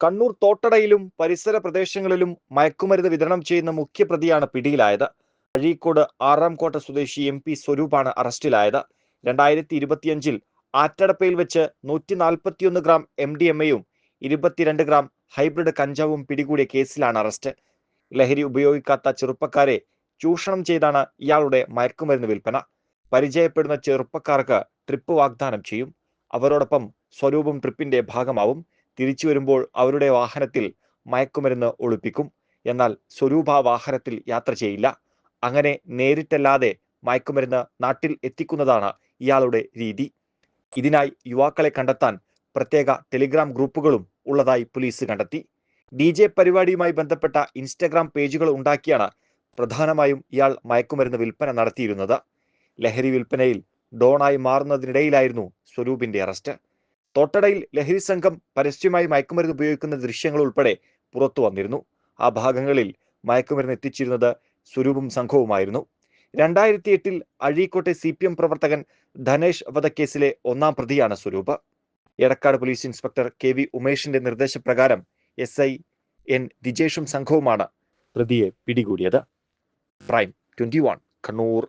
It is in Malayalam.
കണ്ണൂർ തോട്ടടയിലും പരിസര പ്രദേശങ്ങളിലും മയക്കുമരുന്ന് വിതരണം ചെയ്യുന്ന മുഖ്യപ്രതിയാണ് പിടിയിലായത്. അഴീക്കോട് ആറാംകോട്ട സ്വദേശി എം പി സ്വരൂപാണ് അറസ്റ്റിലായത്. രണ്ടായിരത്തി ഇരുപത്തിയഞ്ചിൽ ആറ്റടപ്പയിൽ വെച്ച് നൂറ്റി നാൽപ്പത്തിയൊന്ന് ഗ്രാം എം ഡി എം എയും ഇരുപത്തിരണ്ട് ഗ്രാം ഹൈബ്രിഡ് കഞ്ചാവും പിടികൂടിയ കേസിലാണ് അറസ്റ്റ്. ലഹരി ഉപയോഗിക്കാത്ത ചെറുപ്പക്കാരെ ചൂഷണം ചെയ്താണ് ഇയാളുടെ മയക്കുമരുന്ന് വിൽപ്പന. പരിചയപ്പെടുന്ന ചെറുപ്പക്കാർക്ക് ട്രിപ്പ് വാഗ്ദാനം ചെയ്യും. അവരോടൊപ്പം സ്വരൂപം ട്രിപ്പിന്റെ ഭാഗമാവും. തിരിച്ചു വരുമ്പോൾ അവരുടെ വാഹനത്തിൽ മയക്കുമരുന്ന് ഒളിപ്പിക്കും. എന്നാൽ സ്വരൂപ വാഹനത്തിൽ യാത്ര ചെയ്യില്ല. അങ്ങനെ നേരിട്ടല്ലാതെ മയക്കുമരുന്ന് നാട്ടിൽ എത്തിക്കുന്നതാണ് ഇയാളുടെ രീതി. ഇതിനായി യുവാക്കളെ കണ്ടെത്താൻ പ്രത്യേക ടെലിഗ്രാം ഗ്രൂപ്പുകളും ഉള്ളതായി പോലീസ് കണ്ടെത്തി. ഡി ജെ പരിപാടിയുമായി ബന്ധപ്പെട്ട ഇൻസ്റ്റഗ്രാം പേജുകൾ ഉണ്ടാക്കിയാണ് പ്രധാനമായും ഇയാൾ മയക്കുമരുന്ന് വിൽപ്പന നടത്തിയിരുന്നത്. ലഹരി വിൽപ്പനയിൽ ഡോണായി മാറുന്നതിനിടയിലായിരുന്നു സ്വരൂപിന്റെ അറസ്റ്റ്. തോട്ടടയിൽ ലഹരി സംഘം പരസ്യമായി മയക്കുമരുന്ന് ഉപയോഗിക്കുന്ന ദൃശ്യങ്ങൾ ഉൾപ്പെടെ പുറത്തു വന്നിരുന്നു. ആ ഭാഗങ്ങളിൽ മയക്കുമരുന്ന് എത്തിച്ചിരുന്നത് സ്വരൂപും സംഘവുമായിരുന്നു. രണ്ടായിരത്തി എട്ടിൽ അഴീക്കോട്ടെ സി പി എം പ്രവർത്തകൻ ധനേഷ് വധക്കേസിലെ ഒന്നാം പ്രതിയാണ് Swaroop. Edakkad police inspector K V ഉമേഷിന്റെ നിർദ്ദേശപ്രകാരം എസ് ഐ എൻ ദിജേഷും സംഘവുമാണ് പ്രതിയെ പിടികൂടിയത്. Prime twenty one Kannur.